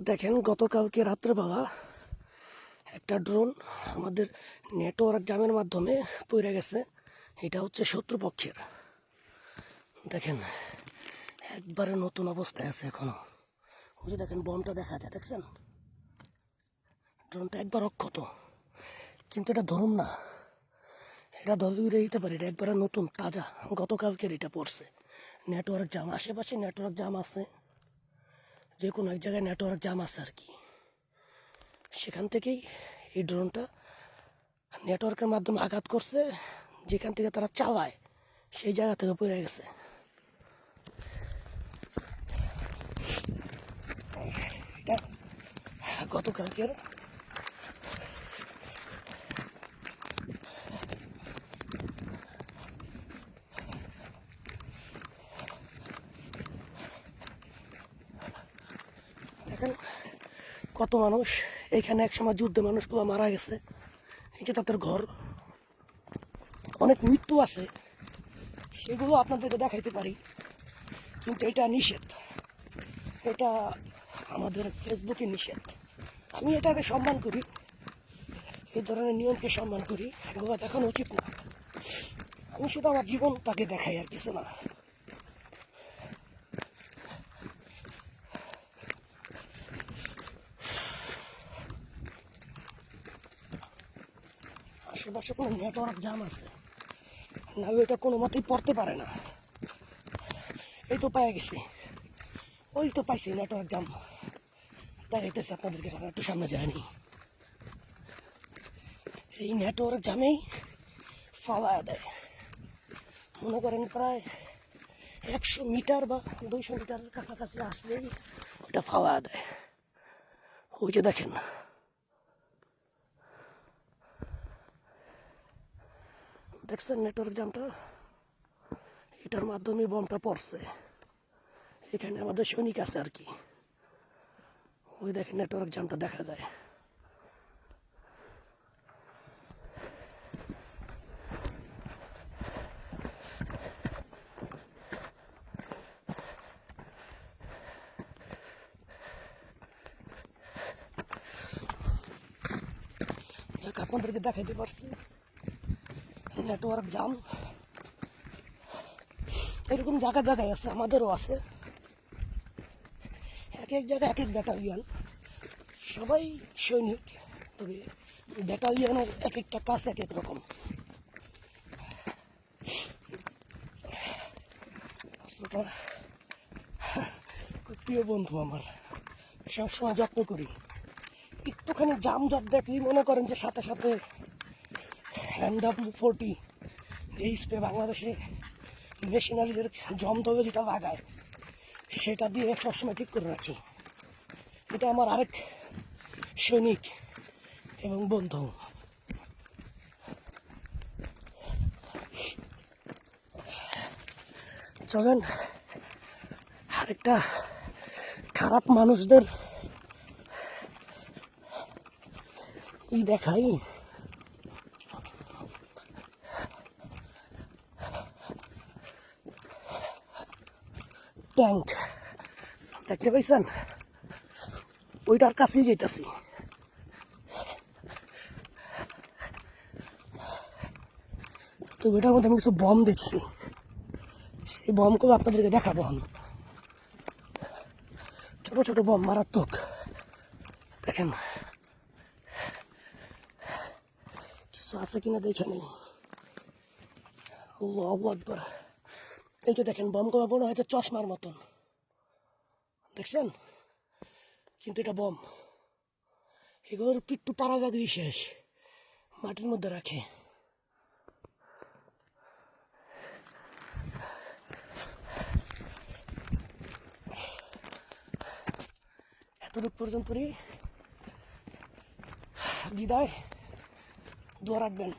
দেখেন, গতকালকে রাত্রেবেলা একটা ড্রোন আমাদের নেটওয়ার্ক জামের মাধ্যমে পড়ে গেছে। এটা হচ্ছে শত্রুপক্ষের। দেখেন, একবারে নতুন অবস্থায় আছে এখনও। ওই যে দেখেন, বমটা দেখা যায়, দেখছেন? ড্রোনটা একবার অক্ষত। কিন্তু এটা ধরুন না। এটা দলিয়ে দিতে পারি, এটা একবারে নতুন, তাজা। গতকালকের এটা পড়ছে। নেটওয়ার্ক জাম আশেপাশে নেটওয়ার্ক জাম আছে। যে কোনো এক জায়গায় নেটওয়ার্ক জাম আছে আর কি। সেখান থেকেই এই ড্রোনটা নেটওয়ার্কের মাধ্যমে আঘাত করছে, যেখান থেকে তারা চালায়, সেই জায়গা থেকে পড়ে গেছে। গতকালকের দেখেন কত মানুষ। এখানে একসময় যুদ্ধে মানুষগুলো মারা গেছে। এটা তাদের ঘর। অনেক মৃত্যু আছে। সেগুলো আপনাদেরকে দেখাইতে পারি। কিন্তু এটা নিষেধ। এটা আমাদের ফেসবুকে নিষেধ। আমি এটাকে সম্মান করি। এই ধরনের নিয়মকে সম্মান করি। এগুলো দেখানো উচিত না। আমি শুধু আমার জীবনটাকে দেখাই আর কিছু না। আশেপাশে কোনো নেটওয়ার্ক জাম আছে। না ওইটা কোনো মতেই পড়তে পারে না। এই তো পায়ে গেছি। ওই তো পাইছি, নেটওয়ার্ক জাম তাই এতেছে আপনাদেরকে একটু সামনে যায়নি এই নেটওয়ার্ক জামেই ফালায় দেয়। মনে করেন প্রায় একশো মিটার বা দুইশো মিটারের কাছাকাছি আসলেই ওটা ফালায় দেয়। ওই যে দেখেন দেখছেন নেটওয়ার্ক জামটা এটার মাধ্যমে বমটা পড়ছে। এখানে আমাদের সৈনিক আছে আর কি। ওই দেখেন নেটওয়ার্ক জামটা দেখা যায়। আপনাদেরকে দেখাইতে পারছি। নেটওয়ার্ক জাম এরকম জায়গা জায়গায় আছে, আমাদেরও আছে। এক এক জায়গায় এক এক ব্যাটালিয়ান সবাই সৈনিক, তবে ব্যাটালিয়ানের এক একটা কাজ এক এক রকম। খুব প্রিয় বন্ধু আমার, সবসময় যত্ন করি। একটুখানি জাম জাপ দেখলেই মনে করেন যে সাথে সাথে এমডাব্লিউ ফোরটি যেই স্প্রে বাংলাদেশে মেশিনারিদের জমদবে যেটা লাগায়, সেটা দিয়ে সবসময় ঠিক করে রাখি। এটা আমার আরেক সৈনিক এবং বন্ধু। চলেন, আরেকটা খারাপ মানুষদের ই দেখাই। ট্যাঙ্ক দেখতে পাইছেন? ওইটার কাছেই যেতেছি তো ওইটার মধ্যে আমি কিছু বম দেখছি। সেই বমগুলো আপনাদেরকে দেখাবো আমি ছোট ছোট বম, মারাত্মক। দেখেন। কিছু আছে কিনা দেখে নেই। আল্লাহ আকবর। এই যে দেখেন বমগুলো মনে হয়তো চশমার মতন। দেখছেন? কিন্তু এটা বম। এগুলোর পিট্টু পাড়া লাগলেই শেষ। মাটির মধ্যে রাখে। এতটুক পর্যন্তই বিদায়। দোয়া রাখবেন।